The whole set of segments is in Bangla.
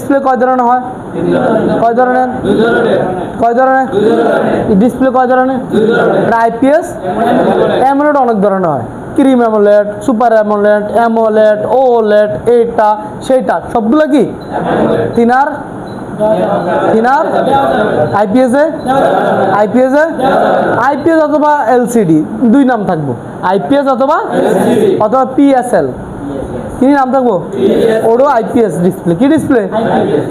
ডিসপ্লে কয় ধরনের হয়? কয় ধরনের? কয় ধরনের? ডিসপ্লে কয় ধরনের? আইপিএস অ্যামোলেড অনেক ধরনের হয়। Cream AMOLED super AMOLED AMOLED OLED এইটা সেইটা, সবগুলো কি? তিনার? তিনার? আইপিএস আইপিএস আইপিএস অথবা এলসিডি দুই নাম থাকব। আইপিএস অথবা অথবা পিএসএল কি নাম থাকব? ওরও আইপিএস ডিসপ্লে কি ডিসপ্লে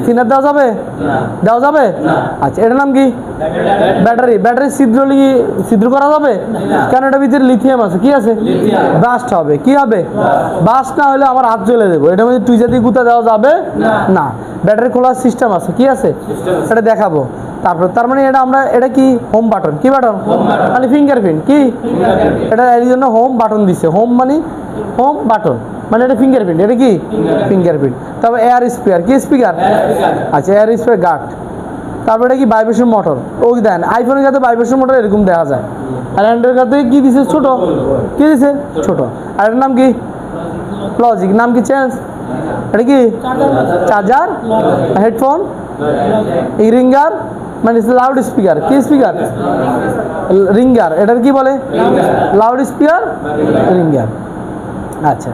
তিনার দেওয়া যাবে? দেওয়া যাবে? আচ্ছা এটার নাম কি? ব্যাটারি। ব্যাটারি ছিদ্র কি ছিদ্র করা যাবে? কেন এটার ভিতরে লিথিয়াম আছে? কি আছে? বাস্ট হবে। কি হবে? বাস্ট না হলে আমার হাত জ্বলে দেবো। এটার মধ্যে টুইজাতি গুতা দেওয়া যাবে? না। ব্যাটারি খোলার সিস্টেম আছে। কি আছে? এটা দেখাবো। তারপর তার মানে এটা আমরা এটা কি হোম বাটন কি বাটন মানে ফিঙ্গারপ্রিন্ট কি? এটা এই জন্য হোম বাটন দিছে। হোম মানে হোম বাটন মানে এটা ফিঙ্গারপ্রিন্ট এটা কি? ফিঙ্গারপ্রিন্ট তারপর এয়ার স্পিয়ার কি স্পিকার আচ্ছা এয়ার স্পিয়ার গার্ড তারপর এটা কি ভাইব্রেশন মোটর ওই দেন আইফোনের কাছে ভাইব্রেশন মোটর এরকম দেখা যায়। আর অ্যান্ড্রয়েড কাছে কি দিছে? ছোট। কি দিছে? ছোট। আর এটার নাম কি? লজিক নাম কি চেঞ্জ এটা কি? চার্জার হেডফোন রিঙ্গার মানে লাউড স্পিকার কি স্পিকার রিঙ্গার এটার কি বলে? লাউড স্পিকার রিঙ্গার আচ্ছা।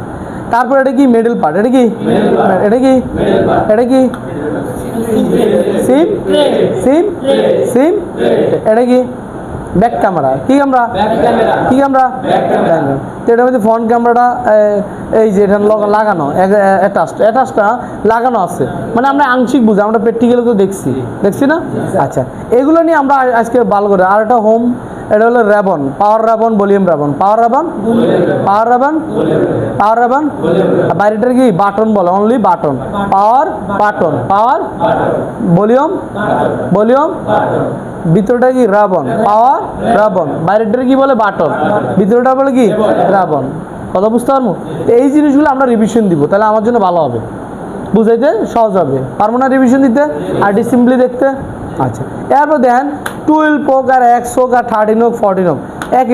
তারপর এটা কি? মিডল পার্ট এটা কি? এটা কি? এটা কি? সিম সিম সিম এটা কি? ব্যাক ক্যামেরা কি ক্যামেরা কি ক্যামেরা তো এটার মধ্যে ফ্রন্ট ক্যামেরাটা এই যে এটা লাগানো অ্যাটাচড অ্যাটাচটা লাগানো আছে। মানে আমরা আংশিক বুঝি আমরা প্র্যাকটিক্যালি তো দেখছি। দেখছি না? আচ্ছা এগুলো নিয়ে আমরা আজকে ভালো করে আর একটা হোম এটা হলো র্যাবন পাওয়ার র্যাবন ভলিউম র্যাবন পাওয়ার র্যাবন পাওয়ার র্যাবন পাওয়ার র্যাবন বাইরেটার কি? বাটন বলে only button. Power button. Power volume volume ভিতরটা কি? রাবণ। পাওয়ার, রাবণ। বাইরেটার কি বলে? বাটন। ভিতরটা বলে কি? রাবণ। কথা বুঝতে পারব? এই জিনিসগুলো আমরা রিভিশন দিব, তাহলে আমার জন্য ভালো হবে। বুঝাইতে সহজ হবে। পারব না রিভিশন দিতে? আর ডিসিম্পলি দেখতে? আচ্ছা। এরপর দেখেন টুয়েলভ হোক আর এক্স হোক আর থার্টিন হোক ফোরটিন হোক একই